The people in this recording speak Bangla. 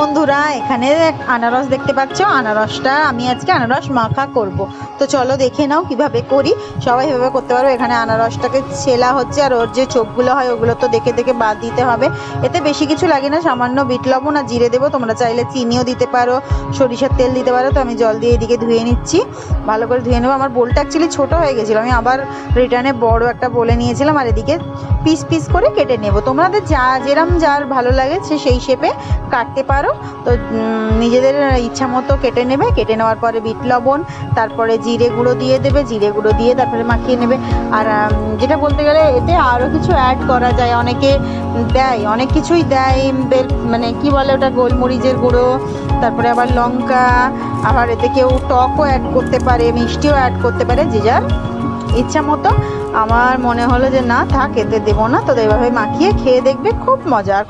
বন্ধুরা, এখানে আনারস দেখতে পাচ্ছ। আনারসটা আমি আজকে আনারস মাখা করব। তো চলো দেখে নাও কীভাবে করি। সবাই এভাবে করতে পারো। এখানে আনারসটাকে ছেলা হচ্ছে, আর ওর যে চোখগুলো হয়, ওগুলো তো দেখে দেখে বাদ দিতে হবে। এতে বেশি কিছু লাগে না। সামান্য বিট লবণ আর জিরে দেবো। তোমরা চাইলে চিনিও দিতে পারো, সরিষার তেল দিতে পারো। তো আমি জল দিয়ে এদিকে ধুয়ে নিচ্ছি। ভালো করে ধুয়ে নেব। আমার বোলটা অ্যাকচুয়ালি ছোট হয়ে গেছিল। আমি আবার রিটার্নে বড় একটা বলে নিয়েছিলাম, আর এদিকে পিস পিস করে কেটে নেব। তোমাদের যা, যেরম যার ভালো লাগে, সে সেই শেপে কাটতে পারো। তো নিজেদের ইচ্ছা মতো কেটে নেবে। কেটে নেওয়ার পরে বিট লবণ, তারপরে জিরে গুঁড়ো দিয়ে দেবে। জিরে গুঁড়ো দিয়ে তারপরে মাখিয়ে নেবে। আর যেটা বলতে গেলে এতে আরও কিছু অ্যাড করা যায়। অনেকে দেয়, অনেক কিছুই দেয়। বেল মানে কি বলে ওটা? গোলমরিচের গুঁড়ো, তারপরে আবার লঙ্কা, আবার এতে কেউ টকও অ্যাড করতে পারে, মিষ্টিও অ্যাড করতে পারে, যে যার ইচ্ছা মতো। আমার মনে হলো যে না, থাক, এতে দেবো না। তো এভাবে মাখিয়ে খেয়ে দেখবে খুব মজা। আর